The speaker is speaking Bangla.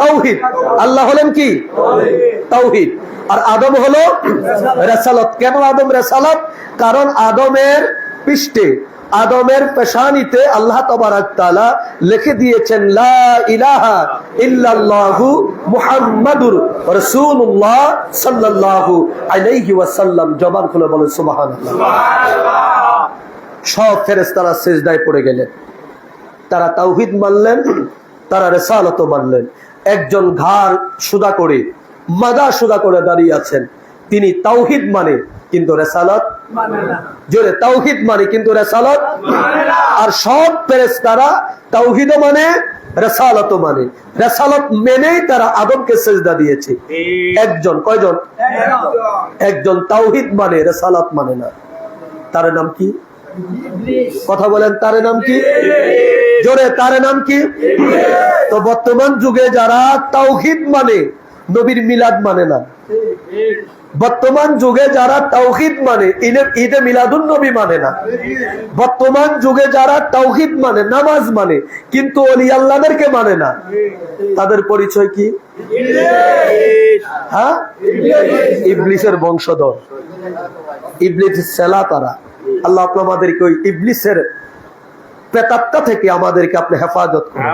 তাওহিদ। আল্লাহ হলেন কি? তাওহিদ। আর আদম হলো রেসালত। কেন আদম রেসালত? কারণ আদমের পৃষ্ঠে, আদমের পেশানিতে আল্লাহ তাআলা লিখে দিয়েছেন, লা ইল্লাল্লাহু মুহাম্মাদুর রাসূলুল্লাহ সাল্লাল্লাহু আলাইহি ওয়াসাল্লাম। জবান খুলে বলেন, সুবহানাল্লাহ। সব ফেরেশতারা সিজদায় পড়ে গেলেন। তারা তাওহিদ মানলেন, তারা রেসালত মানলেন। একজন ঘাড় সুদা করে মাদা সুদা করে দাঁড়িয়ে আছেন। তিনি তাওহিদ মানে কিন্তু রেসালত জোরে তাওহিদ মানে কিন্তু রেসালত আর সব ফেরেশতারা তাওহিদ মানে রেসালত মানে। রেসালত মেনেই তারা আদমকে সেজদা দিয়েছে। একজন কয়জন? একজন। তাওহিদ মানে রেসালত মানে না। তার নাম কি? কথা বলেন তার নাম কি? জোরে, তার নাম কি? তো বর্তমান যুগে যারা তাওহিদ মানে নবীর মিলাদ মানে না। বর্তমান যুগে যারা তাওহিদ মানে ঈদে- মিলাদুন নবী মানে না। বর্তমান যুগে যারা তাওহিদ মানে নামাজ মানে কিন্তু অলি আল্লাহদেরকে মানে না। তাদের পরিচয় কি? হ্যাঁ? ইবলিসের বংশধর। ইবলিস সেলা তারা। আল্লাহ আপনি আমাদেরকে ওই ইবলিসের প্রেতাত্মা থেকে আমাদেরকে আপনি হেফাজত করুন।